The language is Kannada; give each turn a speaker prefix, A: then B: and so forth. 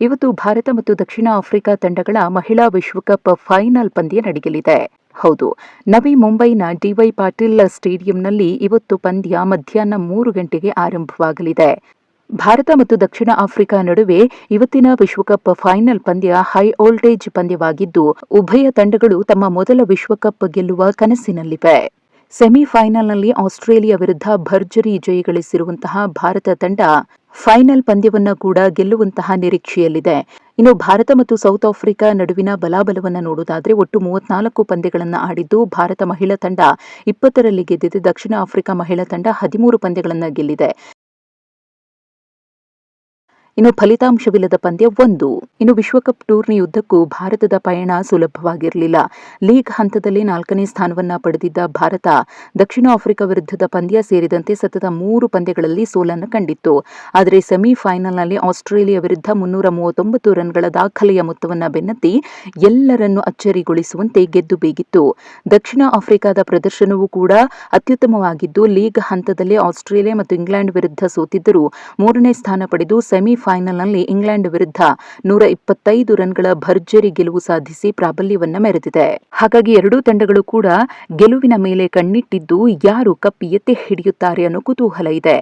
A: ಇವತ್ತು ಭಾರತ ಮತ್ತು ದಕ್ಷಿಣ ಆಫ್ರಿಕಾ ತಂಡಗಳ ಮಹಿಳಾ ವಿಶ್ವಕಪ್ ಫೈನಲ್ ಪಂದ್ಯ ನಡೆಯಲಿದೆ. ಹೌದು, ನವಿ ಮುಂಬೈನ ಡಿವೈ ಪಾಟೀಲ್ ಸ್ಟೇಡಿಯಂನಲ್ಲಿ ಇವತ್ತು ಪಂದ್ಯ ಮಧ್ಯಾಹ್ನ ಮೂರು ಗಂಟೆಗೆ ಆರಂಭವಾಗಲಿದೆ. ಭಾರತ ಮತ್ತು ದಕ್ಷಿಣ ಆಫ್ರಿಕಾ ನಡುವೆ ಇವತ್ತಿನ ವಿಶ್ವಕಪ್ ಫೈನಲ್ ಪಂದ್ಯ ಹೈ ವೋಲ್ಟೇಜ್ ಪಂದ್ಯವಾಗಿದ್ದು, ಉಭಯ ತಂಡಗಳು ತಮ್ಮ ಮೊದಲ ವಿಶ್ವಕಪ್ ಗೆಲ್ಲುವ ಕನಸಿನಲ್ಲಿವೆ. ಸೆಮಿಫೈನಲ್ನಲ್ಲಿ ಆಸ್ಟ್ರೇಲಿಯಾ ವಿರುದ್ಧ ಭರ್ಜರಿ ಜಯ ಗಳಿಸಿರುವಂತಹ ಭಾರತ ತಂಡ ಫೈನಲ್ ಪಂದ್ಯವನ್ನ ಕೂಡ ಗೆಲ್ಲುವಂತಹ ನಿರೀಕ್ಷೆಯಲ್ಲಿದೆ. ಇನ್ನು ಭಾರತ ಮತ್ತು ಸೌತ್ ಆಫ್ರಿಕಾ ನಡುವಿನ ಬಲಾಬಲವನ್ನು ನೋಡುವುದಾದರೆ ಒಟ್ಟು ಮೂವತ್ನಾಲ್ಕು ಪಂದ್ಯಗಳನ್ನು ಆಡಿದ್ದು ಭಾರತ ಮಹಿಳಾ ತಂಡ ಇಪ್ಪತ್ತರಲ್ಲಿ ಗೆದ್ದಿದೆ ದಕ್ಷಿಣ ಆಫ್ರಿಕಾ ಮಹಿಳಾ ತಂಡ ಹದಿಮೂರು ಪಂದ್ಯಗಳನ್ನು ಗೆಲ್ಲಿದೆ. ಇನ್ನು ಫಲಿತಾಂಶವಿಲ್ಲದ ಪಂದ್ಯ ಒಂದು. ಇನ್ನು ವಿಶ್ವಕಪ್ ಟೂರ್ನಿಯುದ್ದಕ್ಕೂ ಭಾರತದ ಪಯಣ ಸುಲಭವಾಗಿರಲಿಲ್ಲ. ಲೀಗ್ ಹಂತದಲ್ಲಿ ನಾಲ್ಕನೇ ಸ್ಥಾನವನ್ನ ಪಡೆದಿದ್ದ ಭಾರತ, ದಕ್ಷಿಣ ಆಫ್ರಿಕಾ ವಿರುದ್ಧದ ಪಂದ್ಯ ಸೇರಿದಂತೆ ಸತತ ಮೂರು ಪಂದ್ಯಗಳಲ್ಲಿ ಸೋಲನ್ನು ಕಂಡಿತ್ತು. ಆದರೆ ಸೆಮಿಫೈನಲ್ನಲ್ಲಿ ಆಸ್ಟ್ರೇಲಿಯಾ ವಿರುದ್ಧ ಮುನ್ನೂರ ಮೂವತ್ತೊಂಬತ್ತು ರನ್ಗಳ ದಾಖಲೆಯ ಮೊತ್ತವನ್ನು ಬೆನ್ನತ್ತಿ ಎಲ್ಲರನ್ನೂ ಅಚ್ಚರಿಗೊಳಿಸುವಂತೆ ಗೆದ್ದು ಬೀಗಿತ್ತು ದಕ್ಷಿಣ ಆಫ್ರಿಕಾದ ಪ್ರದರ್ಶನವೂ ಕೂಡ ಅತ್ಯುತ್ತಮವಾಗಿದ್ದು, ಲೀಗ್ ಹಂತದಲ್ಲಿ ಆಸ್ಟ್ರೇಲಿಯಾ ಮತ್ತು ಇಂಗ್ಲೆಂಡ್ ವಿರುದ್ಧ ಸೋತಿದ್ದರೂ ಮೂರನೇ ಸ್ಥಾನ ಪಡೆದು ಸೆಮಿಫೈನಲ್ನಲ್ಲಿ ಇಂಗ್ಲೆಂಡ್ ವಿರುದ್ಧ ನೂರ ಇಪ್ಪತ್ತೈದು ರನ್ಗಳ ಭರ್ಜರಿ ಗೆಲುವು ಸಾಧಿಸಿ ಪ್ರಾಬಲ್ಯವನ್ನ ಮೆರೆದಿದೆ. ಹಾಗಾಗಿ ಎರಡೂ ತಂಡಗಳು ಕೂಡ ಗೆಲುವಿನ ಮೇಲೆ ಕಣ್ಣಿಟ್ಟಿದ್ದು ಯಾರು ಕಪ್ ಎತ್ತಿ ಹಿಡಿಯುತ್ತಾರೆ ಅನ್ನೋ ಕುತೂಹಲ ಇದೆ.